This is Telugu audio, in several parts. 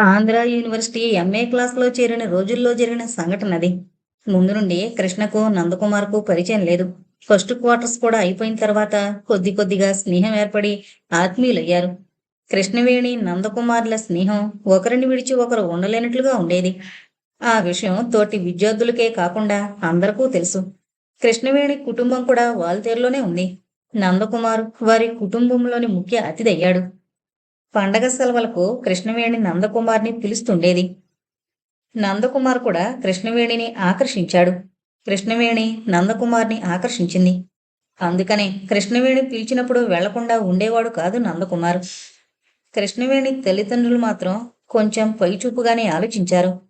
ఆంధ్ర యూనివర్సిటీ ఎంఏ క్లాస్లో చేరిన రోజుల్లో జరిగిన సంఘటన అది. ముందు నుండి కృష్ణకు నందకుమార్కు పరిచయం లేదు. ఫస్ట్ క్వార్టర్స్ కూడా అయిపోయిన తర్వాత కొద్ది కొద్దిగా స్నేహం ఏర్పడి ఆత్మీయులయ్యారు. కృష్ణవేణి నందకుమార్ల స్నేహం ఒకరిని విడిచి ఒకరు ఉండలేనట్లుగా ఉండేది. ఆ విషయం తోటి విద్యార్థులకే కాకుండా అందరికూ తెలుసు. కృష్ణవేణి కుటుంబం కూడా వాల్తేరులోనే ఉంది. నందకుమార్ వారి కుటుంబంలోని ముఖ్య అతిథి అయ్యాడు. పండగ సెలవులకు కృష్ణవేణి నందకుమార్ని పిలుస్తుండేది. నందకుమార్ కూడా కృష్ణవేణిని ఆకర్షించాడు. కృష్ణవేణి నందకుమార్ని ఆకర్షించింది. అందుకనే కృష్ణవేణి పిలిచినప్పుడు వెళ్ళకుండా ఉండేవాడు కాదు నందకుమార్. కృష్ణవేణి తల్లిదండ్రులు మాత్రం కొంచెం పైచూపుగానే ఆలోచించారు.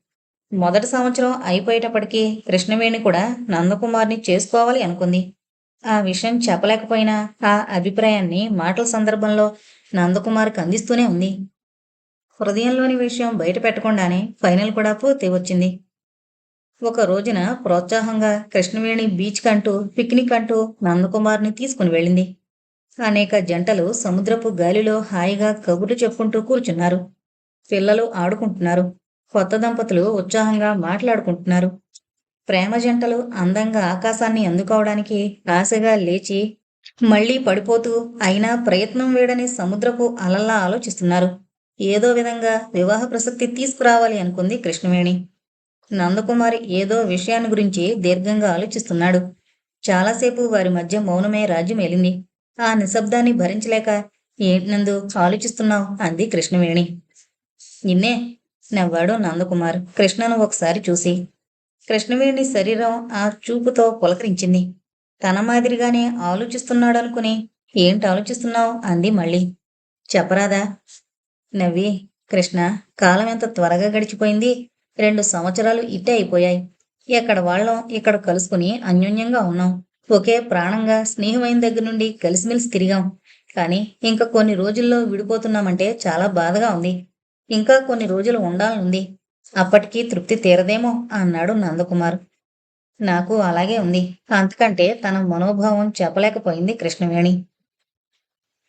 మొదటి సంవత్సరం అయిపోయేటప్పటికీ కృష్ణవేణి కూడా నందకుమార్ని చేసుకోవాలి అనుకుంది. ఆ విషయం చెప్పలేకపోయినా ఆ అభిప్రాయాన్ని మాటల సందర్భంలో నందకుమార్కి అందిస్తూనే ఉంది. హృదయంలోని విషయం బయట పెట్టకుండానే ఫైనల్ కూడా పూర్తి వచ్చింది. ఒక రోజున ప్రోత్సాహంగా కృష్ణవేణి బీచ్ కంటూ పిక్నిక్ అంటూ నందకుమార్ని తీసుకుని వెళ్ళింది. అనేక జంటలు సముద్రపు గాలిలో హాయిగా కబుర్లు చెప్పుకుంటూ కూర్చున్నారు. పిల్లలు ఆడుకుంటున్నారు. కొత్త దంపతులు ఉత్సాహంగా మాట్లాడుకుంటున్నారు. ప్రేమ జంటలు అందంగా ఆకాశాన్ని అందుకోవడానికి ఆశగా లేచి మళ్ళీ పడిపోతూ అయినా ప్రయత్నం వేడని సముద్రపు అలల్లా ఆలోచిస్తున్నారు. ఏదో విధంగా వివాహ ప్రసక్తి తీసుకురావాలి అనుకుంది కృష్ణవేణి. నందకుమారి ఏదో విషయాన్ని గురించి దీర్ఘంగా ఆలోచిస్తున్నాడు. చాలాసేపు వారి మధ్య మౌనమే రాజ్యమేలింది ఆ నిశ్శబ్దాన్ని భరించలేక ఏంటి నందు ఆలోచిస్తున్నావు? అంది కృష్ణవేణి. నిన్నే నవ్వాడు నందకుమార్. కృష్ణను ఒకసారి చూసి కృష్ణవేణి శరీరం ఆ చూపుతో పులకరించింది. తన మాదిరిగానే ఆలోచిస్తున్నాడనుకుని ఏంటి ఆలోచిస్తున్నావు? అంది మళ్ళీ. చెప్పరాదా? నవ్వి కృష్ణ కాలం ఎంత త్వరగా గడిచిపోయింది? రెండు సంవత్సరాలు ఇట్టే అయిపోయాయి. ఎక్కడ వాళ్ళం ఇక్కడ కలుసుకుని అన్యోన్యంగా ఉన్నాం. ఒకే ప్రాణంగా స్నేహమైన దగ్గర నుండి కలిసిమెలిసి తిరిగాం. కానీ ఇంకా కొన్ని రోజుల్లో విడిపోతున్నామంటే చాలా బాధగా ఉంది. ఇంకా కొన్ని రోజులు ఉండాలనుంది అప్పటికీ తృప్తి తీరదేమో అన్నాడు నందకుమార్. నాకు అలాగే ఉంది. అంతకంటే తన మనోభావం చెప్పలేకపోయింది కృష్ణవేణి.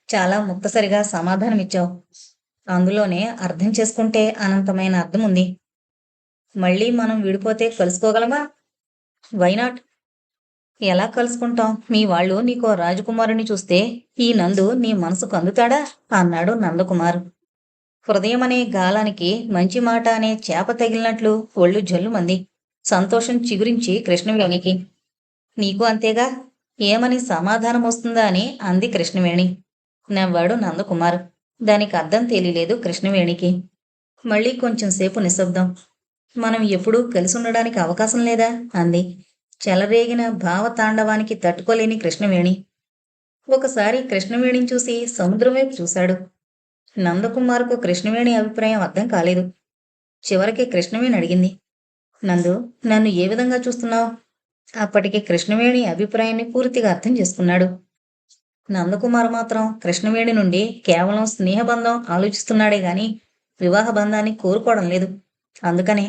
చాలా ముక్తసరిగా సమాధానమిచ్చావు. అందులోనే అర్థం చేసుకుంటే అనంతమైన అర్థం ఉంది. మళ్ళీ మనం విడిపోతే కలుసుకోగలమా? వైనాట్ ఎలా కలుసుకుంటాం? మీ వాళ్ళు నీకో రాజకుమారుని చూస్తే ఈ నందు నీ మనసుకు అందుతాడా? అన్నాడు నందకుమార్. హృదయం అనే గాలానికి మంచి మాట అనే చేప తగిలినట్లు ఒళ్ళు జల్లుమంది. సంతోషం చిగురించి కృష్ణవేణికి నీకు అంతేగా? ఏమని సమాధానం వస్తుందా అని అంది కృష్ణవేణి. నవ్వాడు నందకుమార్. దానికి అర్థం తెలియలేదు కృష్ణవేణికి. మళ్ళీ కొంచెం సేపు నిశ్శబ్దం. మనం ఎప్పుడూ కలిసి ఉండడానికి అవకాశం లేదా? అంది. చెలరేగిన భావతాండవానికి తట్టుకోలేని కృష్ణవేణి. ఒకసారి కృష్ణవేణిని చూసి సముద్రం వైపు చూశాడు. నందకుమార్కు కృష్ణవేణి అభిప్రాయం అర్థం కాలేదు. చివరికి కృష్ణవేణి అడిగింది నందు నన్ను ఏ విధంగా చూస్తున్నావు? అప్పటికి కృష్ణవేణి అభిప్రాయాన్ని పూర్తిగా అర్థం చేసుకున్నాడు. నందకుమార్ మాత్రం కృష్ణవేణి నుండి కేవలం స్నేహబంధం ఆలోచిస్తున్నాడే గాని వివాహ బంధాన్ని కోరుకోవడం లేదు. అందుకనే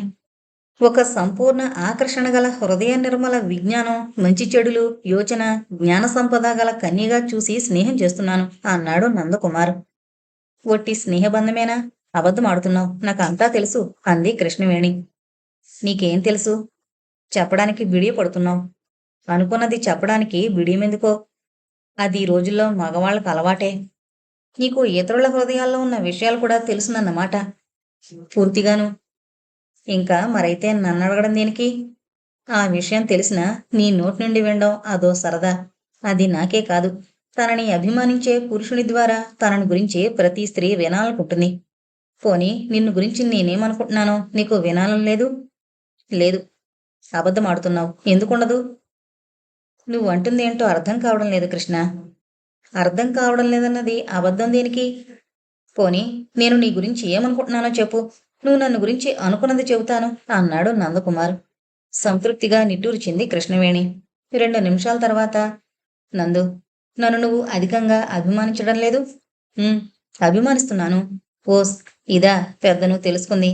ఒక సంపూర్ణ ఆకర్షణ గల హృదయ నిర్మల విజ్ఞానం మంచి చెడులు యోచన జ్ఞాన సంపద గల కన్యగా చూసి స్నేహం చేస్తున్నాను అన్నాడు నందకుమార్. ఒట్టి స్నేహబంధమేనా? అబద్ధం ఆడుతున్నావు. నాకు అంతా తెలుసు. అంది కృష్ణవేణి. నీకేం తెలుసు? చెప్పడానికి బిడియ పడుతున్నావు. అనుకున్నది చెప్పడానికి బిడియమెందుకో అది ఈ రోజుల్లో మగవాళ్ళకు అలవాటే. నీకు ఇతరుల హృదయాల్లో ఉన్న విషయాలు కూడా తెలుసునన్నమాట. పూర్తిగాను. ఇంకా మరైతే నన్ను అడగడం దేనికి? ఆ విషయం తెలిసిన నీ నోటి నుండి వినడం అదో సరదా. అది నాకే కాదు. తనని అభిమానించే పురుషుని ద్వారా తనని గురించి ప్రతి స్త్రీ వినాలనుకుంటుంది. పోనీ నిన్ను గురించి నేనేమనుకుంటున్నానో నీకు వినాలని లేదు? లేదు. అబద్ధం ఆడుతున్నావు. ఎందుకుండదు? నువ్వు అంటుంది ఏంటో అర్థం కావడం లేదు కృష్ణ. అర్థం కావడం లేదన్నది అబద్ధం దేనికి? పోనీ నేను నీ గురించి ఏమనుకుంటున్నానో చెప్పు. నువ్వు నన్ను గురించి అనుకున్నది చెబుతాను అన్నాడు నందకుమార్. సంతృప్తిగా నిట్టూర్చింది కృష్ణవేణి. రెండు నిమిషాల తర్వాత నందు నన్ను నువ్వు అధికంగా అభిమానించడం లేదు? అభిమానిస్తున్నాను. ఓస్ ఇదా పెద్దను తెలుసుకుంది.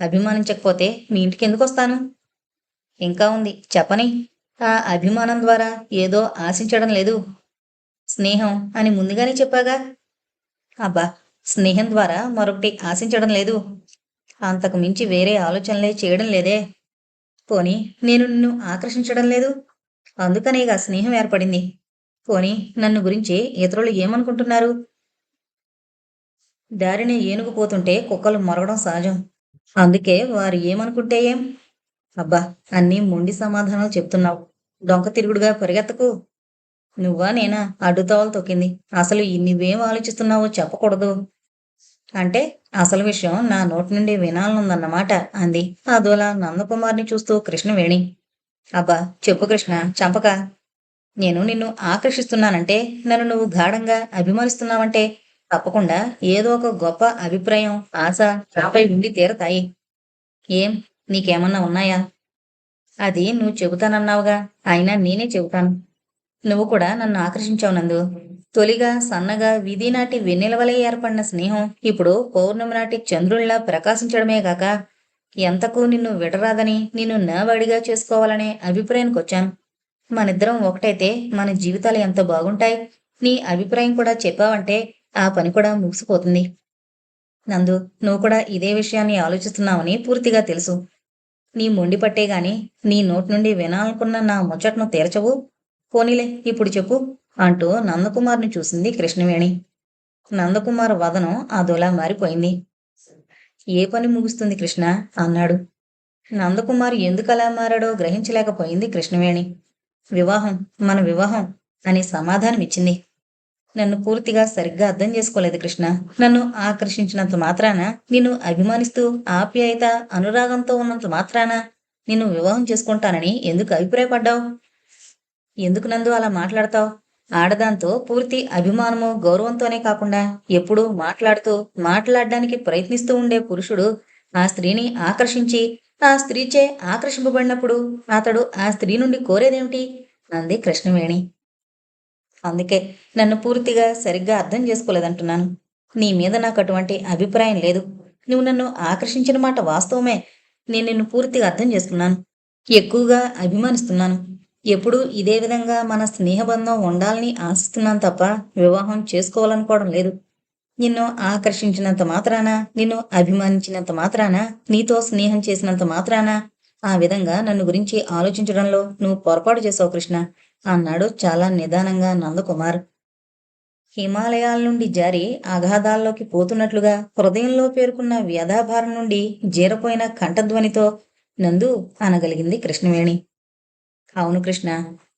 అభిమానించకపోతే మీ ఇంటికి ఎందుకు వస్తాను? ఇంకా ఉంది. చెప్పని. ఆ అభిమానం ద్వారా ఏదో ఆశించడం లేదు. స్నేహం అని ముందుగానే చెప్పాగా. అబ్బా స్నేహం ద్వారా మరొకటి ఆశించడం లేదు. అంతకు మించి వేరే ఆలోచనలే చేయడం లేదే. పోనీ నేను నిన్ను ఆకర్షించడం లేదు? అందుకనేగా స్నేహం ఏర్పడింది. పోనీ నన్ను గురించి ఇతరులు ఏమనుకుంటున్నారు? దారిని ఏనుగు పోతుంటే కుక్కలు మొరగడం సహజం. అందుకే వారు ఏమనుకుంటే ఏం? అబ్బా అన్నీ మొండి సమాధానాలు చెప్తున్నావు. డొంక తిరుగుడుగా పరిగెత్తకు. నువ్వా నేనా? అడ్డుతోవలు తొక్కింది. అసలు నువ్వేం ఆలోచిస్తున్నావో చెప్పకూడదు. అంటే అసలు విషయం నా నోటి నుండి వినాలనుందన్నమాట అంది. అదోలా నందకుమార్ని చూస్తూ కృష్ణవేణి. అబ్బా చెప్పు కృష్ణ చంపక. నేను నిన్ను ఆకర్షిస్తున్నానంటే నన్ను నువ్వు గాఢంగా అభిమానిస్తున్నావంటే తప్పకుండా ఏదో ఒక గొప్ప అభిప్రాయం ఆశ నాపై ఉండి తీరతాయి. ఏం? నీకేమన్నా ఉన్నాయా? అది నువ్వు చెబుతానన్నావుగా. అయినా నేనే చెబుతాను. నువ్వు కూడా నన్ను ఆకర్షించావు నందు. తొలిగా సన్నగా విధి నాటి వెన్నెలవలే ఏర్పడిన స్నేహం ఇప్పుడు పౌర్ణమి నాటి చంద్రుల్లా ప్రకాశించడమే కాక ఎంతకు నిన్ను విడరాదని నిన్ను నావాడిగా చేసుకోవాలనే అభిప్రాయానికి వచ్చాను మనిద్దరం ఒకటైతే మన జీవితాలు ఎంత బాగుంటాయి. నీ అభిప్రాయం కూడా చెప్పావంటే ఆ పని కూడా ముగిసిపోతుంది. నందు నువ్వు కూడా ఇదే విషయాన్ని ఆలోచిస్తున్నావని పూర్తిగా తెలుసు. నీ మొండి పట్టే గాని నీ నోటి నుండి వినాలనుకున్న నా ముచ్చటను తీర్చవు. పోనీలే ఇప్పుడు చెప్పు అంటూ నందకుమార్ని చూసింది కృష్ణవేణి. నందకుమార్ వదనం అదోలా మారిపోయింది. ఏ పని ముగుస్తుంది కృష్ణ? అన్నాడు. నందకుమార్ ఎందుకలా మారాడో గ్రహించలేకపోయింది కృష్ణవేణి. వివాహం మన వివాహం అని సమాధానం ఇచ్చింది నన్ను పూర్తిగా సరిగ్గా అర్థం చేసుకోలేదు కృష్ణ. నన్ను ఆకర్షించినంత మాత్రాన నిన్ను అభిమానిస్తూ ఆప్యాయత అనురాగంతో ఉన్నంత మాత్రాన నిన్ను వివాహం చేసుకుంటానని ఎందుకు అభిప్రాయపడ్డావు? ఎందుకు నందు అలా మాట్లాడతావు? ఆడదాంతో పూర్తి అభిమానము గౌరవంతోనే కాకుండా ఎప్పుడూ మాట్లాడుతూ మాట్లాడడానికి ప్రయత్నిస్తూ ఉండే పురుషుడు ఆ స్త్రీని ఆకర్షించి ఆ స్త్రీచే ఆకర్షింపబడినప్పుడు అతడు ఆ స్త్రీ నుండి కోరేదేమిటి? అంది కృష్ణవేణి. అందుకే నన్ను పూర్తిగా సరిగ్గా అర్థం చేసుకోలేదంటున్నాను. నీ మీద నాకు అటువంటి అభిప్రాయం లేదు. నువ్వు నన్ను ఆకర్షించిన మాట వాస్తవమే. నేను నిన్ను పూర్తిగా అర్థం చేసుకున్నాను. ఎక్కువగా అభిమానిస్తున్నాను. ఎప్పుడూ ఇదే విధంగా మన స్నేహబంధం ఉండాలని ఆశిస్తున్నాను తప్ప వివాహం చేసుకోవాలనుకోవడం లేదు. నిన్ను ఆకర్షించినంత మాత్రాన? నిన్ను అభిమానించినంత మాత్రాన? నీతో స్నేహం చేసినంత మాత్రాన? ఆ విధంగా నన్ను గురించి ఆలోచించడంలో నువ్వు పొరపాటు చేసావు కృష్ణ అన్నాడు చాలా నిదానంగా నందకుమార్. హిమాలయాల నుండి జారి అగాధాల్లోకి పోతున్నట్లుగా హృదయంలో పేరుకున్న వ్యధాభారం నుండి జీరపోయిన కంఠధ్వనితో నందు అనగలిగింది కృష్ణవేణి. అవును కృష్ణ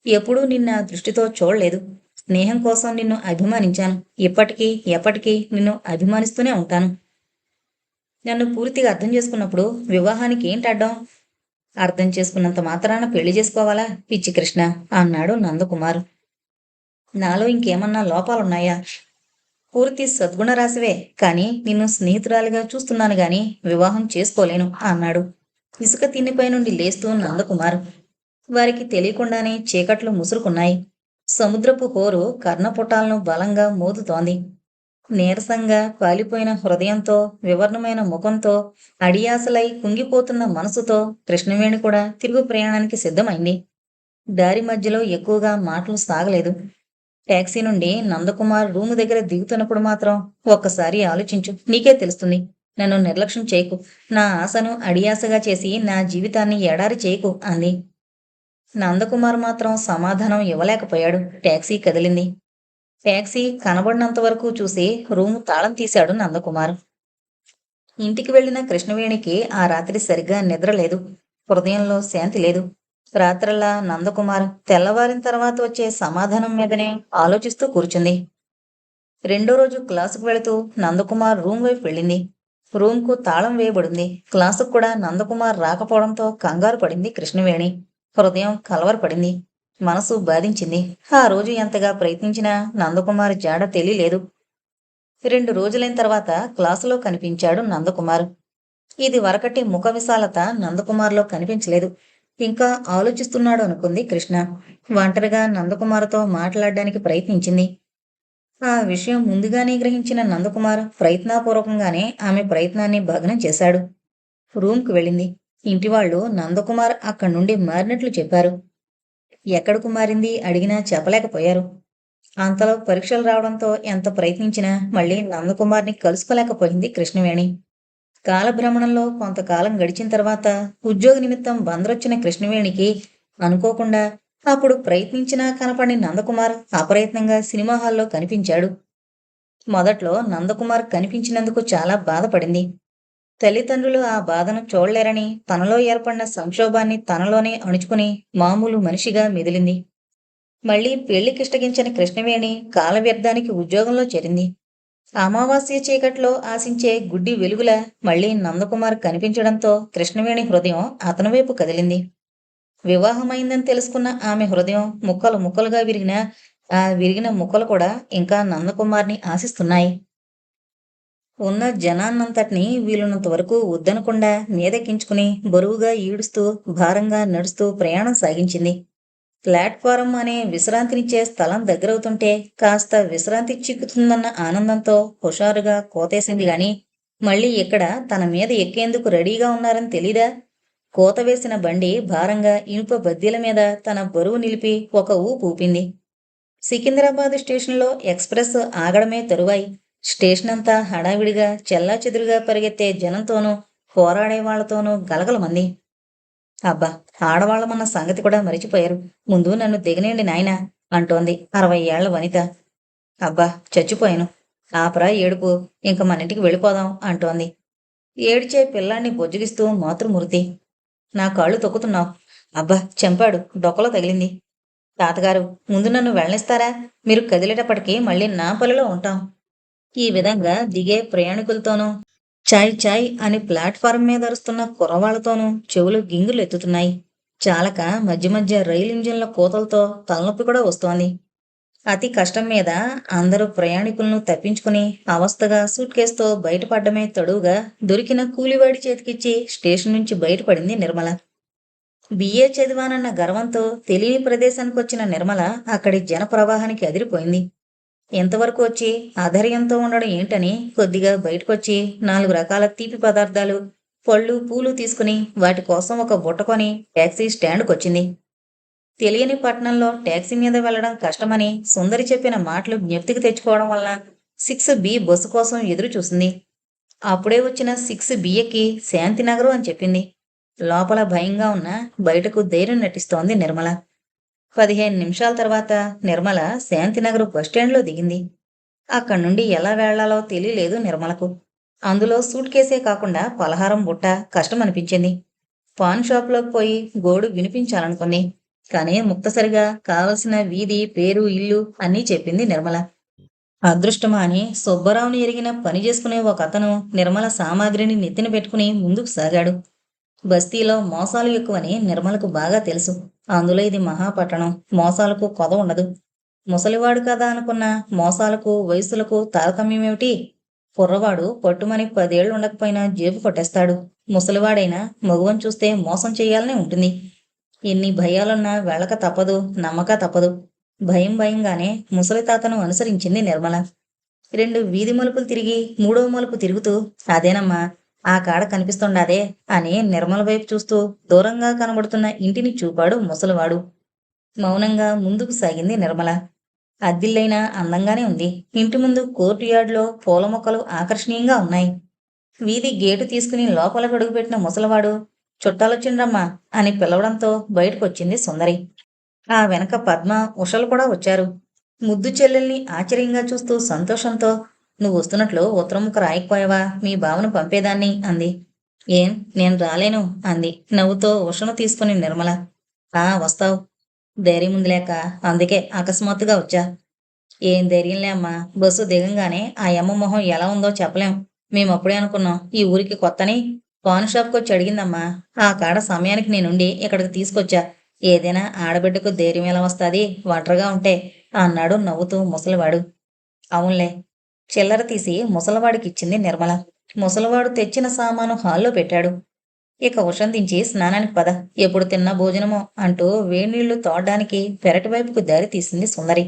ఎప్పుడూ నిన్న దృష్టితో చూడలేదు. స్నేహం కోసం నిన్ను అభిమానించాను. ఇప్పటికీ ఎప్పటికీ నిన్ను అభిమానిస్తూనే ఉంటాను. నన్ను పూర్తిగా అర్థం చేసుకున్నప్పుడు వివాహానికి ఏంటి అడ్డం? అర్థం చేసుకున్నంత మాత్రాన పెళ్ళి చేసుకోవాలా? పిచ్చి కృష్ణ అన్నాడు నందకుమార్. నాలో ఇంకేమన్నా లోపాలున్నాయా? పూర్తి సద్గుణ రాశివే కానీ నిన్ను స్నేహితురాలిగా చూస్తున్నాను గాని వివాహం చేసుకోలేను అన్నాడు. ఇసుక తిన్నిపై నుండి లేస్తూ నందకుమార్. వారికి తెలియకుండానే చీకట్లు ముసురుకున్నాయి. సముద్రపు హోరు కర్ణపుటాలను బలంగా మోదుతోంది. నీరసంగా కాలిపోయిన హృదయంతో వివర్ణమైన ముఖంతో అడియాసలై కుంగిపోతున్న మనసుతో కృష్ణవేణి కూడా తిరుగు ప్రయాణానికి సిద్ధమైంది. దారి మధ్యలో ఎక్కువగా మాటలు సాగలేదు. ట్యాక్సీ నుండి నందకుమార్ రూము దగ్గర దిగుతున్నప్పుడు మాత్రం ఒక్కసారి ఆలోచించు. నీకే తెలుస్తుంది. నన్ను నిర్లక్ష్యం చేయకు. నా ఆశను అడియాసగా చేసి నా జీవితాన్ని ఎడారి చేయకు అంది. నందకుమార్ మాత్రం సమాధానం ఇవ్వలేకపోయాడు. ట్యాక్సీ కదిలింది. టాక్సీ కనబడినంత వరకు చూసి రూము తాళం తీశాడు నందకుమార్. ఇంటికి వెళ్ళిన కృష్ణవేణికి ఆ రాత్రి సరిగ్గా నిద్ర లేదు. హృదయంలో శాంతి లేదు. రాత్రల్లా నందకుమార్ తెల్లవారిన తర్వాత వచ్చే సమాధానం మీదనే ఆలోచిస్తూ కూర్చుంది. రెండో రోజు క్లాసుకు వెళుతూ నందకుమార్ రూమ్ వైపు వెళ్ళింది. రూమ్కు తాళం వేయబడింది. క్లాసుకు కూడా నందకుమార్ రాకపోవడంతో కంగారు పడింది కృష్ణవేణి. హృదయం కలవరపడింది. మనసు బాధించింది. ఆ రోజు ఎంతగా ప్రయత్నించినా నందకుమార్ జాడ తెలియలేదు. రెండు రోజులైన తర్వాత క్లాసులో కనిపించాడు నందకుమార్. ఇది వరకటి ముఖ విశాలత నందకుమార్లో కనిపించలేదు. ఇంకా ఆలోచిస్తున్నాడు అనుకుంది కృష్ణ. ఒంటరిగా నందకుమార్తో మాట్లాడడానికి ప్రయత్నించింది. ఆ విషయం ముందుగానే గ్రహించిన నందకుమార్ ప్రయత్నపూర్వకంగానే ఆమె ప్రయత్నాన్ని భగ్నం చేశాడు. రూమ్కు వెళ్ళింది. ఇంటివాళ్ళు నందకుమార్ అక్కడి నుండి మారినట్లు చెప్పారు. ఎక్కడకు మారింది అడిగినా చెప్పలేకపోయారు. అంతలో పరీక్షలు రావడంతో ఎంత ప్రయత్నించినా మళ్ళీ నందకుమార్ని కలుసుకోలేకపోయింది కృష్ణవేణి. కాలభ్రమణంలో కొంతకాలం గడిచిన తర్వాత ఉద్యోగ నిమిత్తం బందరొచ్చిన కృష్ణవేణికి అనుకోకుండా అప్పుడు ప్రయత్నించినా కనపడి నందకుమార్ అప్రయత్నంగా సినిమా హాల్లో కనిపించాడు. మొదట్లో నందకుమార్ కనిపించినందుకు చాలా బాధపడింది. తల్లిదండ్రులు ఆ బాధను చూడలేరని తనలో ఏర్పడిన సంక్షోభాన్ని తనలోనే అణుచుకుని మామూలు మనిషిగా మెదిలింది. మళ్ళీ పెళ్ళికిష్టగించిన కృష్ణవేణి కాల వ్యర్థానికి ఉద్యోగంలో చేరింది. అమావాస్య చీకట్లో ఆశించే గుడ్డి వెలుగుల మళ్ళీ నందకుమార్ కనిపించడంతో కృష్ణవేణి హృదయం అతని వైపు కదిలింది. వివాహమైందని తెలుసుకున్న ఆమె హృదయం ముక్కలు ముక్కలుగా విరిగిన ఆ విరిగిన ముక్కలు కూడా ఇంకా నందకుమార్ని ఆశిస్తున్నాయి. ఉన్న జనాన్నంతటినీ వీలున్నంత వరకు వద్దనకుండా మీదెక్కించుకుని బరువుగా ఈడుస్తూ భారంగా నడుస్తూ ప్రయాణం సాగించింది. ప్లాట్ఫారం అనే విశ్రాంతినిచ్చే స్థలం దగ్గరవుతుంటే కాస్త విశ్రాంతి చిక్కుతుందన్న ఆనందంతో హుషారుగా కోతేసింది గాని మళ్ళీ ఇక్కడ తన మీద ఎక్కేందుకు రెడీగా ఉన్నారని తెలీదా? కోత వేసిన బండి భారంగా ఇనుప బద్దీల మీద తన బరువు నిలిపి ఒక ఊపు ఊపింది. సికింద్రాబాద్ స్టేషన్లో ఎక్స్ప్రెస్ ఆగడమే తరువాయి. స్టేషన్ అంతా హడావిడిగా చెల్లా చెదురుగా పరిగెత్తే జనంతోనూ పోరాడే వాళ్ళతోనూ గలగలమంది. అబ్బా ఆడవాళ్ళమన్న సంగతి కూడా మరిచిపోయారు. ముందు నన్ను దిగనేండి నాయనా అంటోంది అరవై ఏళ్ళ వనిత. అబ్బా చచ్చిపోయాను. ఆపరా ఏడుపు ఇంక మన ఇంటికి వెళ్ళిపోదాం అంటోంది. ఏడిచే పిల్లాన్ని బొజ్జగిస్తూ మాతృమూర్తి. నా కాళ్ళు తొక్కుతున్నావు. అబ్బా చెంపాడు డొక్కలో తగిలింది. తాతగారు ముందు నన్ను వెళ్ళనిస్తారా? మీరు కదిలేటప్పటికీ మళ్ళీ నా పల్లెలో ఉంటాం. ఈ విధంగా దిగే ప్రయాణికులతోనూ చాయ్ చాయ్ అని ప్లాట్ఫారం మీద అరుస్తున్న కుర్రవాళ్ళతోనూ చెవులు గింగులు ఎత్తుతున్నాయి చాలక మధ్య మధ్య రైలు ఇంజిన్ల కోతలతో తలనొప్పి కూడా వస్తోంది. అతి కష్టం మీద అందరూ ప్రయాణికులను తప్పించుకుని అవస్థగా సూట్ కేసుతో బయటపడ్డమే తడువుగా దొరికిన కూలివాడి చేతికిచ్చి స్టేషన్ నుంచి బయటపడింది నిర్మల. బిఏ చదివానన్న గర్వంతో తెలియని ప్రదేశానికి వచ్చిన నిర్మల అక్కడి జనప్రవాహానికి అదిరిపోయింది. ఇంతవరకు వచ్చి అధైర్యంతో ఉండడం ఏంటని కొద్దిగా బయటకొచ్చి నాలుగు రకాల తీపి పదార్థాలు పళ్ళు పూలు తీసుకుని వాటి కోసం ఒక బుట్టకొని ట్యాక్సీ స్టాండ్కొచ్చింది. తెలియని పట్టణంలో ట్యాక్సీ మీద వెళ్ళడం కష్టమని సుందరి చెప్పిన మాటలు జ్ఞప్తికి తెచ్చుకోవడం వల్ల సిక్స్ బి బస్సు కోసం ఎదురు చూసింది. అప్పుడే వచ్చిన సిక్స్ బిఏకి శాంతినగరం అని చెప్పింది. లోపల భయంగా ఉన్న బయటకు ధైర్యం నటిస్తోంది నిర్మల. పదిహేను నిమిషాల తర్వాత నిర్మల శాంతినగర్ బస్టాండ్లో దిగింది. అక్కడి నుండి ఎలా వెళ్ళాలో తెలియలేదు నిర్మలకు. అందులో సూట్ కేసే కాకుండా పలహారం బుట్ట కష్టం అనిపించింది పాన్ షాప్లోకి పోయి గోడు వినిపించాలనుకుంది కానీ ముక్తసరిగా కావలసిన వీధి పేరు ఇల్లు అన్నీ చెప్పింది నిర్మల. అదృష్టమా అని సుబ్బరావుని ఎరిగిన పని చేసుకునే ఒక అతను నిర్మల సామాగ్రిని నెత్తిన పెట్టుకుని ముందుకు సాగాడు. బస్తీలో మోసాలు ఎక్కువని నిర్మలకు బాగా తెలుసు. అందులో ఇది మహాపట్టణం. మోసాలకు కొద ఉండదు. ముసలివాడు కదా అనుకున్న మోసాలకు వయసులకు తారతమ్యమేమిటి? కుర్రవాడు పట్టుమని పదేళ్ళు ఉండకపోయినా జేబు కొట్టేస్తాడు ముసలివాడైనా మగువని చూస్తే మోసం చేయాలనే ఉంటుంది. ఎన్ని భయాలున్నా వెళ్ళక తప్పదు నమ్మక తప్పదు. భయం భయంగానే ముసలి తాతను అనుసరించింది నిర్మల. రెండు వీధి మలుపులు తిరిగి మూడో మలుపు తిరుగుతూ అదేనమ్మా ఆ కాడ కనిపిస్తుండాదే అని నిర్మల వైపు చూస్తూ దూరంగా కనబడుతున్న ఇంటిని చూపాడు ముసలివాడు. మౌనంగా ముందుకు సాగింది నిర్మల. అద్దిల్లైనా అందంగానే ఉంది. ఇంటి ముందు కోర్టు యార్డ్లో పూల మొక్కలు ఆకర్షణీయంగా ఉన్నాయి. వీధి గేటు తీసుకుని లోపల అడుగుపెట్టిన ముసలివాడు చుట్టాలొచ్చిండ్రమ్మా అని పిలవడంతో బయటకొచ్చింది సుందరి. ఆ వెనక పద్మ ఉషలు కూడా వచ్చారు. ముద్దు చెల్లెల్ని ఆశ్చర్యంగా చూస్తూ సంతోషంతో నువ్వు వస్తున్నట్లు ఉత్తరముఖ రాయకపోయావా మీ బావను పంపేదాన్ని అంది. ఏం? నేను రాలేను అంది. నవ్వుతో ఉషను తీసుకుని నిర్మల. ఆ వస్తావు. ధైర్యం ఉంది లేక అందుకే అకస్మాత్తుగా వచ్చా. ఏం ధైర్యంలే అమ్మా. బస్సు దిగంగానే ఆ యమ్మ మొహం ఎలా ఉందో చెప్పలేం. మేము అప్పుడే అనుకున్నాం ఈ ఊరికి కొత్తని పాన్ షాప్కి వచ్చి అడిగిందమ్మా. ఆ కాడ సమయానికి నేనుండి ఇక్కడికి తీసుకొచ్చా. ఏదైనా ఆడబిడ్డకు ధైర్యం ఎలా వస్తుంది? ఒంటరిగా ఉంటే అన్నాడు నవ్వుతూ ముసలివాడు. అవునులే. చిల్లర తీసి ముసలివాడికి ఇచ్చింది నిర్మల. ముసలివాడు తెచ్చిన సామాను హాల్లో పెట్టాడు. ఇక ఉషందించి స్నానానికి పద. ఎప్పుడు తిన్నా భోజనమో అంటూ వేణీళ్ళు తోడడానికి పెరటి వైపుకు దారి తీసింది సుందరి.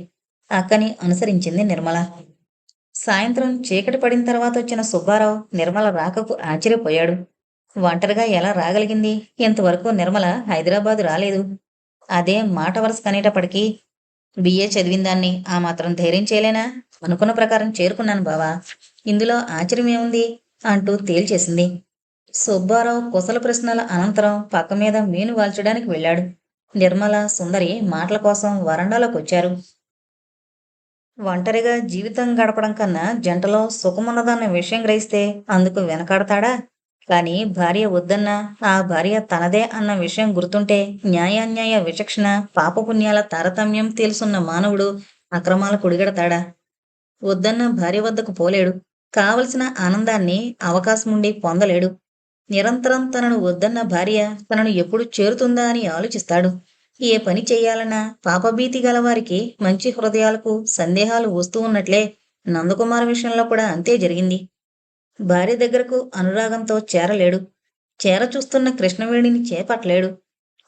అక్కని అనుసరించింది నిర్మల. సాయంత్రం చీకటి పడిన తర్వాత వచ్చిన సుబ్బారావు నిర్మల రాకకు ఆశ్చర్యపోయాడు. ఒంటరిగా ఎలా రాగలిగింది? ఇంతవరకు నిర్మల హైదరాబాద్ రాలేదు. అదే మాట వరుస కనేటప్పటికీ బిఏ చదివిన దాన్ని ఆ మాత్రం ధైర్యం చేయలేనా? అనుకున్న ప్రకారం చేరుకున్నాను బావా. ఇందులో ఆశ్చర్యం ఏముంది? అంటూ తేల్చేసింది. సుబ్బారావు కుశల ప్రశ్నల అనంతరం పక్క మీద మీను వాల్చడానికి వెళ్ళాడు. నిర్మల సుందరి మాటల కోసం వరండాలోకి వచ్చారు. ఒంటరిగా జీవితం గడపడం కన్నా జంటలో సుఖమున్నదన్న విషయం గ్రహిస్తే అందుకు వెనకాడతాడా? కానీ భార్య వద్దన్నా ఆ భార్య తనదే అన్న విషయం గుర్తుంటే న్యాయాన్యాయ విచక్షణ పాపపుణ్యాల తారతమ్యం తెలుసున్న మానవుడు అక్రమాల కుడిగడతాడా వద్దన్న భార్య వద్దకు పోలేడు. కావలసిన ఆనందాన్ని అవకాశం ఉండి పొందలేడు. నిరంతరం తనను వద్దన్న భార్య తనను ఎప్పుడు చేరుతుందా అని ఆలోచిస్తాడు. ఏ పని చేయాలన్నా పాపభీతి గలవారికి మంచి హృదయాలకు సందేహాలు వస్తూ ఉన్నట్లే నందకుమార్ విషయంలో కూడా అంతే జరిగింది. భార్య దగ్గరకు అనురాగంతో చేరలేడు. చేర చూస్తున్న కృష్ణవేణిని చేపట్టలేడు.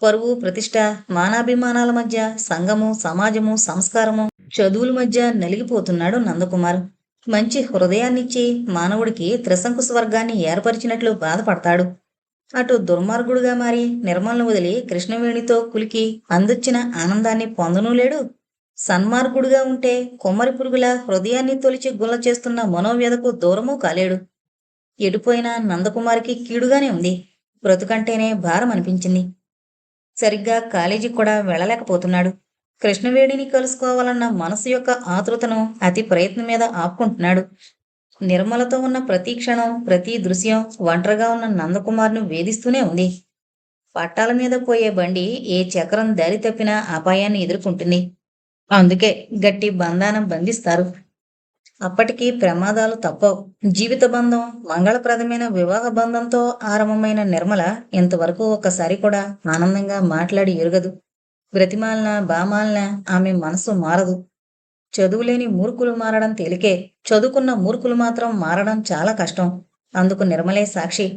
పరువు ప్రతిష్ట మానాభిమానాల మధ్య సంఘము సమాజము సంస్కారము చదువుల మధ్య నలిగిపోతున్నాడు నందకుమార్. మంచి హృదయాన్నిచ్చి మానవుడికి త్రిశంకు స్వర్గాన్ని ఏర్పరిచినట్లు బాధపడతాడు. అటు దుర్మార్గుడుగా మారి నిర్మలను వదిలి కృష్ణవేణితో కులికి అందొచ్చిన ఆనందాన్ని పొందనూ లేడు. సన్మార్గుడుగా ఉంటే కొమ్మరి పురుగుల హృదయాన్ని తొలిచి గుల్ల చేస్తున్న మనోవ్యధకు దూరమూ కాలేడు. ఎడిపోయిన నందకుమారికి కీడుగానే ఉంది. బ్రతుకంటేనే భారం అనిపించింది. సరిగ్గా కాలేజీకి కూడా వెళ్ళలేకపోతున్నాడు. కృష్ణవేణిని కలుసుకోవాలన్న మనసు యొక్క ఆతృతను అతి ప్రయత్నం మీద ఆపుకుంటున్నాడు. నిర్మలతో ఉన్న ప్రతి క్షణం ప్రతి దృశ్యం ఒంటరిగా ఉన్న నందకుమార్ను వేధిస్తూనే ఉంది. పట్టాల మీద పోయే బండి ఏ చక్రం దారి తప్పినా అపాయాన్ని ఎదుర్కొంటుంది. అందుకే గట్టి బంధానం బంధిస్తారు. అప్పటికీ ప్రమాదాలు తప్పవు. జీవిత బంధం మంగళప్రదమైన వివాహ బంధంతో ఆరంభమైన నిర్మల ఇంతవరకు ఒక్కసారి కూడా ఆనందంగా మాట్లాడి ఎరగదు. బ్రతిమాలన బామాలన ఆమె మనసు మారదు. చదువులేని మూర్ఖులు మారడం తేలికే. చదువుకున్న మూర్ఖులు మాత్రం మారడం చాలా కష్టం. అందుకు నిర్మలే సాక్షి.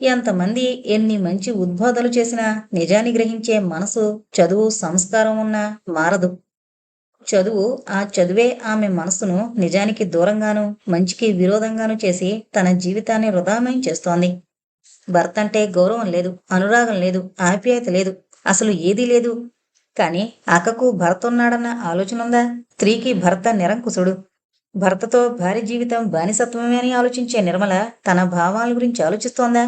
ఎంతమంది ఎన్ని మంచి ఉద్బోధలు చేసినా నిజాన్ని గ్రహించే మనసు చదువు సంస్కారం ఉన్నా మారదు. చదువు ఆ చదువే ఆమె మనసును నిజానికి దూరంగాను మంచికి విరోధంగాను చేసి తన జీవితాన్ని వృధామయం చేస్తోంది. భర్త అంటే గౌరవం లేదు అనురాగం లేదు ఆప్యాయత లేదు అసలు ఏదీ లేదు. కానీ అక్కకు భర్త ఉన్నాడన్న ఆలోచన ఉందా స్త్రీకి భర్త నిరంకుశుడు. భర్తతో భార్య జీవితం బానిసత్వమే అని ఆలోచించే నిర్మల తన భావాల గురించి ఆలోచిస్తోందా?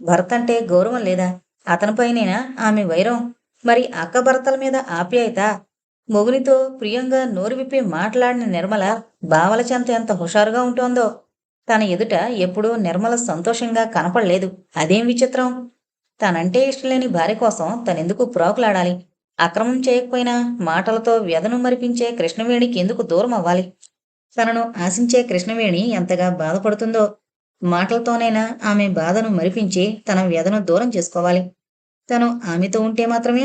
భర్త అంటే గౌరవం లేదా? అతనిపైనేనా ఆమె వైరం? మరి అక్క భర్తల మీద ఆప్యాయత మొగునితో ప్రియంగా నోరు విప్పి మాట్లాడిన నిర్మల బావల చెంత ఎంత హుషారుగా ఉంటోందో. తన ఎదుట ఎప్పుడూ నిర్మల సంతోషంగా కనపడలేదు. అదేం విచిత్రం? తనంటే ఇష్టలేని భార్య కోసం తనెందుకు ప్రోకులాడాలి? అక్రమం చేయకపోయినా మాటలతో వ్యధను మరిపించే కృష్ణవేణికి ఎందుకు దూరం అవ్వాలి? తనను ఆశించే కృష్ణవేణి ఎంతగా బాధపడుతుందో. మాటలతోనైనా ఆమె బాధను మరిపించి తన వ్యధను దూరం చేసుకోవాలి. తను ఆమెతో ఉంటే మాత్రమే?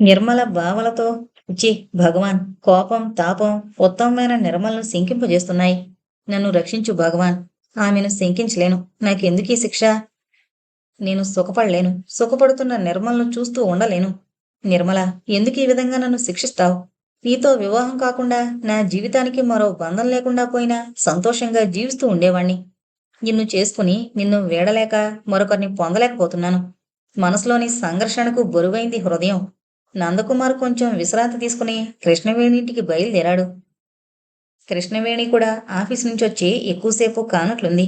నిర్మల భావలతో చి భగవాన్ కోపం తాపం ఉత్తమమైన నిర్మలను శంకింపజేస్తున్నాయి. నన్ను రక్షించు భగవాన్. ఆమెను శంకించలేను. నాకెందుకీ శిక్ష? నేను సుఖపడలేను. సుఖపడుతున్న నిర్మలను చూస్తూ ఉండలేను. నిర్మల ఎందుకు ఈ విధంగా నన్ను శిక్షిస్తావు? నీతో వివాహం కాకుండా నా జీవితానికి మరో బంధం లేకుండా పోయినా సంతోషంగా జీవిస్తూ ఉండేవాణ్ణి. నిన్ను చేసుకుని నిన్ను వేడలేక మరొకరిని పొందలేకపోతున్నాను. మనసులోని సంఘర్షణకు బరువైంది హృదయం. నందకుమార్ కొంచెం విశ్రాంతి తీసుకుని కృష్ణవేణింటికి బయలుదేరాడు. కృష్ణవేణి కూడా ఆఫీస్ నుంచి వచ్చి ఎక్కువసేపు కానట్లుంది.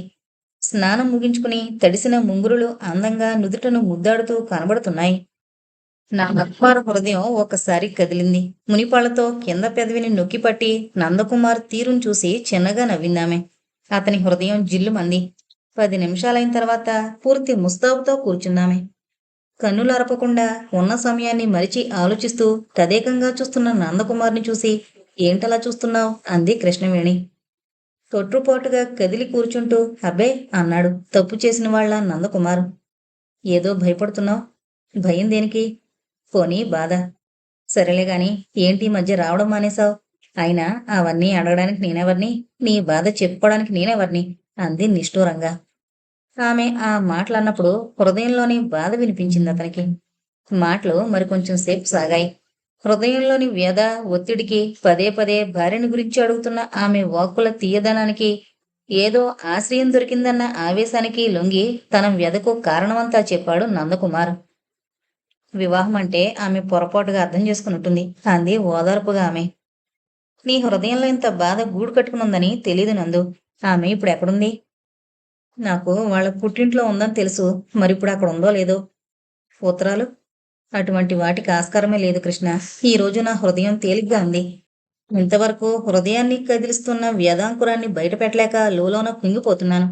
స్నానం ముగించుకుని తడిసిన ముంగురులు అందంగా నుదుటను ముద్దాడుతూ కనబడుతున్నాయి. నా హృదయం ఒకసారి కదిలింది. మునిపాళ్ళతో కింద పెదవిని నొక్కిపట్టి నందకుమార్ తీరును చూసి చిన్నగా నవ్విందామె. అతని హృదయం జిల్లుమంది. పది నిమిషాలైన తర్వాత పూర్తి ముస్తాబుతో కూర్చున్నామే కన్నులు అరపకుండా ఉన్న సమయాన్ని మరిచి ఆలోచిస్తూ తదేకంగా చూస్తున్న నందకుమార్ని చూసి ఏంటలా చూస్తున్నావు? అంది కృష్ణవేణి. తొట్టుపోటుగా కదిలి కూర్చుంటూ అబ్బే అన్నాడు తప్పు చేసిన వాళ్ళ నందకుమార్. ఏదో భయపడుతున్నావు? భయం దేనికి? పోనీ బాధ. సరేలే గాని ఏంటి ఈ మధ్య రావడం మానేశావు? అయినా అవన్నీ అడగడానికి నేనెవర్ని? నీ బాధ చెప్పుకోవడానికి నేనెవర్ని? అంది నిష్ఠూరంగా. ఆమె ఆ మాటలన్నప్పుడు హృదయంలోని బాధ వినిపించింది అతనికి. మాటలు మరికొంచెం సేపు సాగాయి. హృదయంలోని వ్యధ ఒత్తిడికి పదే పదే భార్యని గురించి అడుగుతున్న ఆమె వాక్కుల తీయదనానికి ఏదో ఆశ్రయం దొరికిందన్న ఆవేశానికి లొంగి తన వ్యధకు కారణమంతా చెప్పాడు నందకుమార్. వివాహం అంటే ఆమె పొరపాటుగా అర్థం చేసుకున్నట్టుంది అంది ఓదార్పుగా ఆమె. నీ హృదయంలో ఇంత బాధ గూడు కట్టుకునుందని తెలియదు నందు. ఆమె ఇప్పుడు ఎక్కడుంది? నాకు వాళ్ళ పుట్టింట్లో ఉందని తెలుసు. మరి ఇప్పుడు అక్కడ ఉందో లేదో. ఉత్తరాలు అటువంటి వాటికి ఆస్కారమే లేదు కృష్ణ. ఈ రోజు నా హృదయం తేలిగ్గా ఉంది. ఇంతవరకు హృదయాన్ని కదిలిస్తున్న వ్యధాంకురాన్ని బయట పెట్టలేక లోలోన కుంగిపోతున్నాను.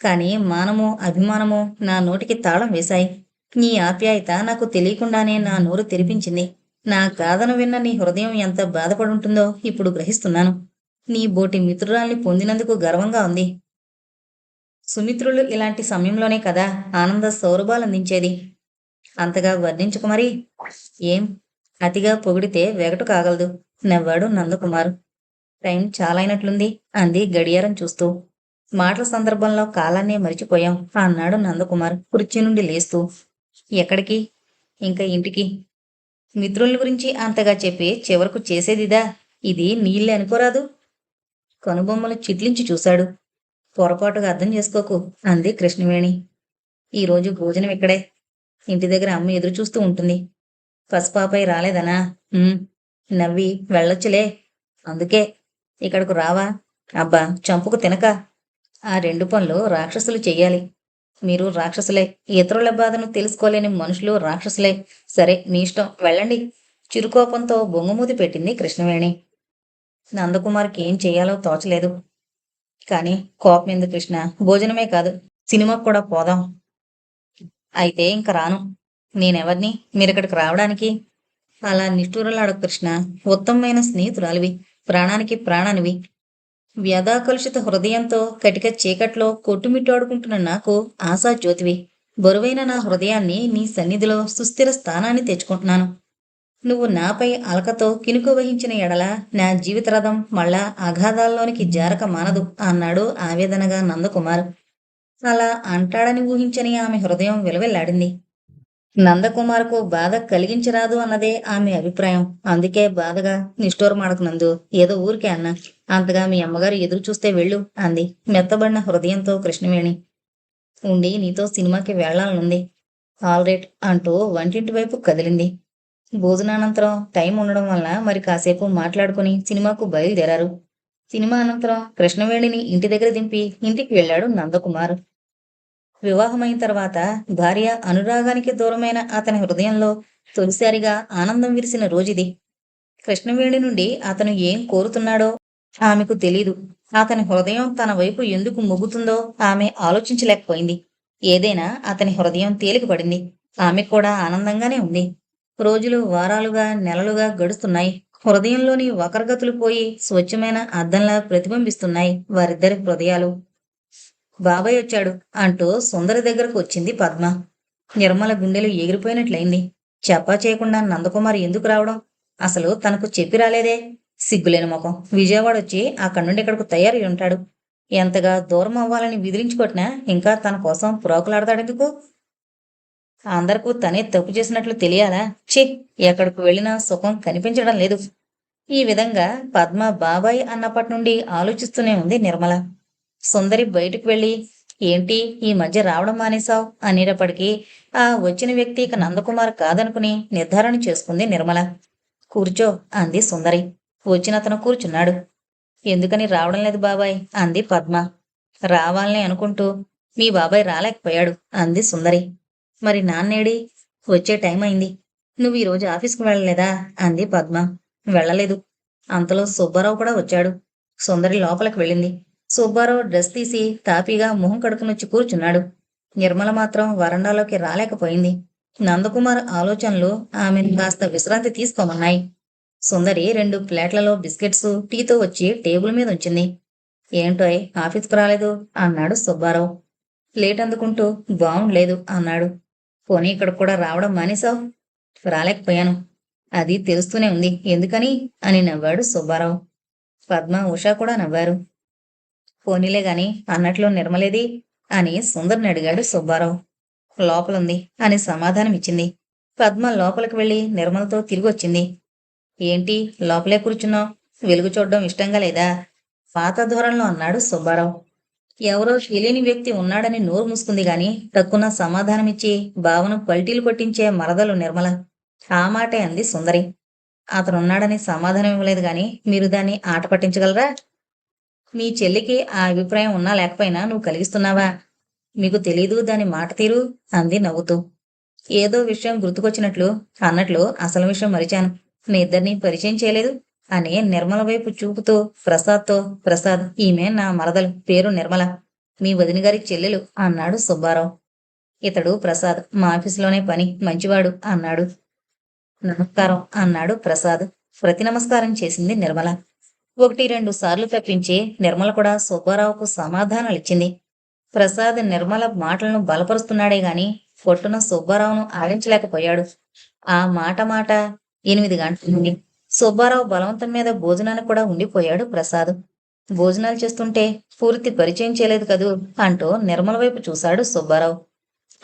కానీ మానము అభిమానము నా నోటికి తాళం వేశాయి. నీ ఆప్యాయత నాకు తెలియకుండానే నా నోరు తెరిపించింది. నా గాథను విన్న నీ హృదయం ఎంత బాధపడుంటుందో ఇప్పుడు గ్రహిస్తున్నాను. నీ బోటి మిత్రురాల్ని పొందినందుకు గర్వంగా ఉంది. సుమిత్రులు ఇలాంటి సమయంలోనే కదా ఆనంద సౌరభాలందించేది అంతగా వర్ణించుకు మరి. ఏం? అతిగా పొగిడితే వెగటు కాగలదు. నవ్వాడు నందకుమార్. టైం చాలా అయినట్లుంది అంది గడియారం చూస్తూ. మాటల సందర్భంలో కాలాన్నే మరిచిపోయాం అన్నాడు నందకుమార్ కుర్చీ నుండి లేస్తూ. ఎక్కడికి? ఇంకా ఇంటికి. మిత్రుల గురించి అంతగా చెప్పి చివరకు చేసేదిదా? ఇది నీళ్ళే అనుకోరాదు. కనుబొమ్మలు చిట్లించి చూశాడు. పొరపాటుగా అర్థం చేసుకోకు అంది కృష్ణవేణి. ఈరోజు భోజనం ఇక్కడే. ఇంటి దగ్గర అమ్మ ఎదురు చూస్తూ ఉంటుంది. పసిపాపై రాలేదనా? నవ్వి వెళ్ళొచ్చులే. అందుకే ఇక్కడకు రావా? అబ్బా చంపుకు తినక. ఆ రెండు పనులు రాక్షసులు చెయ్యాలి. మీరు రాక్షసులే. ఇతరుల బాధను తెలుసుకోలేని మనుషులు రాక్షసులే. సరే మీ ఇష్టం. వెళ్ళండి. చిరుకోపంతో బొంగుమూతి పెట్టింది కృష్ణవేణి. నందకుమార్కి ఏం చేయాలో తోచలేదు. కానీ కోపం ఎందుకు కృష్ణ? భోజనమే కాదు సినిమాకు కూడా పోదాం. అయితే ఇంక రాను. నేనెవరిని? మీరిక్కడికి రావడానికి? అలా నిష్ఠూరలాడు కృష్ణ. ఉత్తమమైన స్నేహితురాలివి. ప్రాణానికి ప్రాణానివి. వ్యధాకలుషిత హృదయంతో కటిక చీకట్లో కొట్టుమిట్టాడుకుంటున్న నాకు ఆశా జ్యోతివి బరువైన నా హృదయాన్ని నీ సన్నిధిలో సుస్థిర స్థానాన్ని తెచ్చుకుంటున్నాను. నువ్వు నాపై అలకతో కినుకు వహించిన ఎడల నా జీవిత రథం మళ్ళా అగాధాల్లోనికి జారక మానదు అన్నాడు ఆవేదనగా నందకుమార్. అలా అంటాడని ఊహించని ఆమె హృదయం విలవిల్లాడింది. నందకుమార్కు బాధ కలిగించరాదు అన్నదే ఆమె అభిప్రాయం. అందుకే బాధగా నిష్ఠూరమాడకు నందు ఏదో ఊరికే అన్న అంతగా మీ అమ్మగారు ఎదురు చూస్తే వెళ్ళు అంది. మెత్తబడిన హృదయంతో కృష్ణవేణి. ఉండి నీతో సినిమాకి వెళ్ళాలనుంది. ఆల్రైట్ అంటూ వంటింటి వైపు కదిలింది. భోజనానంతరం టైం ఉండడం వల్ల మరి కాసేపు మాట్లాడుకుని సినిమాకు బయలుదేరారు. సినిమా అనంతరం కృష్ణవేణిని ఇంటి దగ్గర దింపి ఇంటికి వెళ్ళాడు నందకుమార్. వివాహమైన తర్వాత భార్య అనురాగానికి దూరమైన అతని హృదయంలో తొలిసారిగా ఆనందం విరిసిన రోజుది. కృష్ణవేణి నుండి అతను ఏం కోరుతున్నాడో ఆమెకు తెలీదు. అతని హృదయం తన వైపు ఎందుకు మొగ్గుతుందో ఆమె ఆలోచించలేకపోయింది. ఏదైనా అతని హృదయం తేలికపడింది. ఆమె కూడా ఆనందంగానే ఉంది. రోజులు వారాలుగా నెలలుగా గడుస్తున్నాయి. హృదయంలోని వక్రగతులు పోయి స్వచ్ఛమైన అద్దంలా ప్రతిబింబిస్తున్నాయి వారిద్దరి హృదయాలు. బాబాయ్ వచ్చాడు అంటూ సుందరి దగ్గరకు వచ్చింది పద్మ. నిర్మల గుండెలు ఎగిరిపోయినట్లయింది. చెప్పా చేయకుండా నందకుమారి ఎందుకు రావడం? అసలు తనకు చెప్పి రాలేదే? సిగ్గులేని ముఖం. విజయవాడ వచ్చి అక్కడి నుండి ఇక్కడకు తయారై ఉంటాడు. ఎంతగా దూరం అవ్వాలని విదిలించుకొట్టినా ఇంకా తన కోసం పురోకులాడతాడెందుకు? అందరికీ తనే తప్పు చేసినట్లు తెలియాలా? ఛీ ఎక్కడికి వెళ్ళినా సుఖం కనిపించడం లేదు. ఈ విధంగా పద్మ బాబాయ్ అన్నప్పటి నుండి ఆలోచిస్తూనే ఉంది నిర్మల. సుందరి బయటకు వెళ్ళి ఏంటి ఈ మధ్య రావడం మానేశావు? అనేటప్పటికీ ఆ వచ్చిన వ్యక్తి ఇక నందకుమార్ కాదనుకుని నిర్ధారణ చేసుకుంది నిర్మల. కూర్చో అంది సుందరి. వచ్చిన అతను కూర్చున్నాడు. ఎందుకని రావడం లేదు బాబాయ్? అంది పద్మ. రావాలని అనుకుంటూ మీ బాబాయ్ రాలేకపోయాడు అంది సుందరి. మరి నాన్నేడి? వచ్చే టైం అయింది. నువ్వు ఈరోజు ఆఫీస్కి వెళ్ళలేదా? అంది పద్మ. వెళ్ళలేదు. అంతలో సుబ్బారావు కూడా వచ్చాడు. సుందరి లోపలికి వెళ్ళింది. సుబ్బారావు డ్రెస్ తీసి తాపీగా మొహం కడుకునొచ్చి కూర్చున్నాడు. నిర్మల మాత్రం వరండాలోకి రాలేకపోయింది. నందకుమార్ ఆలోచనలు ఆమెను కాస్త విశ్రాంతి తీసుకోమన్నాయి. సుందరి రెండు ప్లేట్లలో బిస్కెట్స్ టీతో వచ్చి టేబుల్ మీద ఉంచింది. ఏంటోయ్ ఆఫీస్కు రాలేదు అన్నాడు సుబ్బారావు. ప్లేట్ అందుకుంటూ బాగుండలేదు అన్నాడు. పోనీ ఇక్కడ కూడా రావడం మానేశావు? రాలేకపోయాను. అది తెలుస్తూనే ఉంది. ఎందుకని? అని నవ్వాడు సుబ్బారావు. పద్మ ఉషా కూడా నవ్వారు. పోనీలే గాని అన్నట్లో నిర్మలేది అని సుందర్ని అడిగాడు సుబ్బారావు. లోపలుంది అని సమాధానం ఇచ్చింది పద్మ లోపలికి వెళ్ళి నిర్మలతో తిరిగి వచ్చింది ఏంటి? లోపలే కూర్చున్నావు? వెలుగు చూడడం ఇష్టంగా లేదా? పాత ధోరణిలో అన్నాడు సుబ్బారావు. ఎవరో తెలియని వ్యక్తి ఉన్నాడని నోరు మూసుకుంది గాని తక్కువ సమాధానమిచ్చి భావన పల్టీలు కొట్టించే మరదలు నిర్మల. ఆ మాటే అంది సుందరి. అతనున్నాడని సమాధానం ఇవ్వలేదు గాని మీరు దాన్ని ఆట పట్టించగలరా? మీ చెల్లికి ఆ అభిప్రాయం ఉన్నా లేకపోయినా నువ్వు కలిగిస్తున్నావా? మీకు తెలీదు దాని మాట తీరు అంది నవ్వుతూ. ఏదో విషయం గుర్తుకొచ్చినట్లు అన్నట్లు అసలు విషయం మరిచాను. మీ ఇద్దరిని పరిచయం చేయలేదు. అని నిర్మల వైపు చూపుతూ ప్రసాద్తో ప్రసాద్ ఈమె నా మరదలు. పేరు నిర్మల. మీ వదిన గారి చెల్లెలు అన్నాడు సుబ్బారావు. ఇతడు ప్రసాద్ మా ఆఫీసులోనే పని. మంచివాడు అన్నాడు. నమస్కారం అన్నాడు ప్రసాద్. ప్రతి నమస్కారం చేసింది నిర్మల. ఒకటి రెండు సార్లు తప్పించి నిర్మల కూడా సుబ్బారావుకు సమాధానాలిచ్చింది. ప్రసాద్ నిర్మల మాటలను బలపరుస్తున్నాడే గాని పొట్టున సుబ్బారావును ఆడించలేకపోయాడు. ఆ మాట మాట ఎనిమిది గంటల నుండి సుబ్బారావు బలవంతం మీద భోజనానికి కూడా ఉండిపోయాడు ప్రసాద్. భోజనాలు చేస్తుంటే పూర్తి పరిచయం చేయలేదు కదూ? అంటూ నిర్మల వైపు చూశాడు సుబ్బారావు.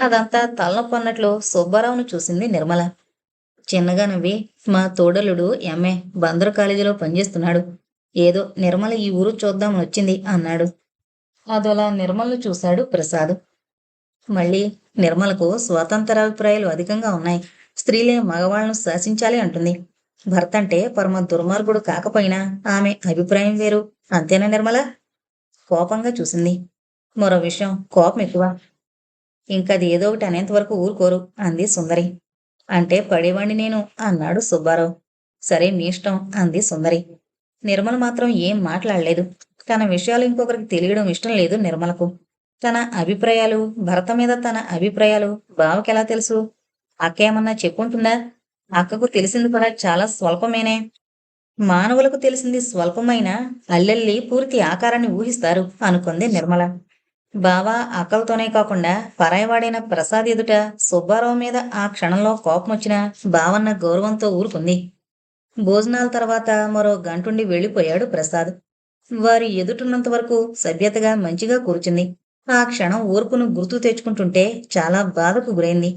అదంతా తలనొప్పి అన్నట్లు సుబ్బారావును చూసింది నిర్మల. చిన్నగా నవ్వి మా తోడలుడు ఎంఏ బందరు కాలేజీలో పనిచేస్తున్నాడు. ఏదో నిర్మల ఈ ఊరు చూద్దామని వచ్చింది అన్నాడు. అదోలా నిర్మలను చూశాడు ప్రసాద్. మళ్ళీ నిర్మలకు స్వాతంత్రాభిప్రాయాలు అధికంగా ఉన్నాయి. స్త్రీలే మగవాళ్ళను శాసించాలి అంటుంది. భర్త అంటే పరమ దుర్మార్గుడు కాకపోయినా ఆమె అభిప్రాయం వేరు. అంతేనా నిర్మల? కోపంగా చూసింది. మరో విషయం కోపం ఎక్కువ. ఇంకది ఏదో ఒకటి అనేంత వరకు ఊరుకోరు అంది సుందరి. అంటే పడేవాణ్ణి నేను అన్నాడు సుబ్బారావు. సరే మీ ఇష్టం అంది సుందరి. నిర్మల మాత్రం ఏం మాట్లాడలేదు. తన విషయాలు ఇంకొకరికి తెలియడం ఇష్టం లేదు నిర్మలకు. తన అభిప్రాయాలు భర్త మీద తన అభిప్రాయాలు బావకెలా తెలుసు? అక్క ఏమన్నా చెప్పుంటుందా? అక్కకు తెలిసింది కూడా చాలా స్వల్పమేనే. మానవులకు తెలిసింది స్వల్పమైన అల్లెల్లి పూర్తి ఆకారాన్ని ఊహిస్తారు అనుకుంది నిర్మల. బావ అక్కలతోనే కాకుండా పరాయవాడైన ప్రసాద్ ఎదుట సుబ్బారావు మీద ఆ క్షణంలో కోపం వచ్చిన బావన్న గౌరవంతో ఊరుకుంది. భోజనాల తర్వాత మరో గంటుండి వెళ్ళిపోయాడు ప్రసాద్. వారి ఎదుటున్నంత వరకు సభ్యతగా మంచిగా కూర్చుంది. ఆ క్షణం ఓర్పును గుర్తు తెచ్చుకుంటుంటే చాలా బాధకు గురైంది.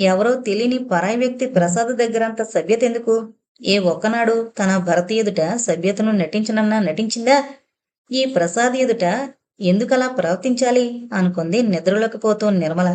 ఎవరో తెలియని పరాయి వ్యక్తి ప్రసాద్ దగ్గరంత సభ్యత ఎందుకు? ఏ ఒక్కనాడు తన భరత ఎదుట సభ్యతను నటించనన్నా నటించిందా? ఈ ప్రసాద్ ఎదుట ఎందుకలా ప్రవర్తించాలి? అనుకుంది నిద్రలోకి పోతూ నిర్మల.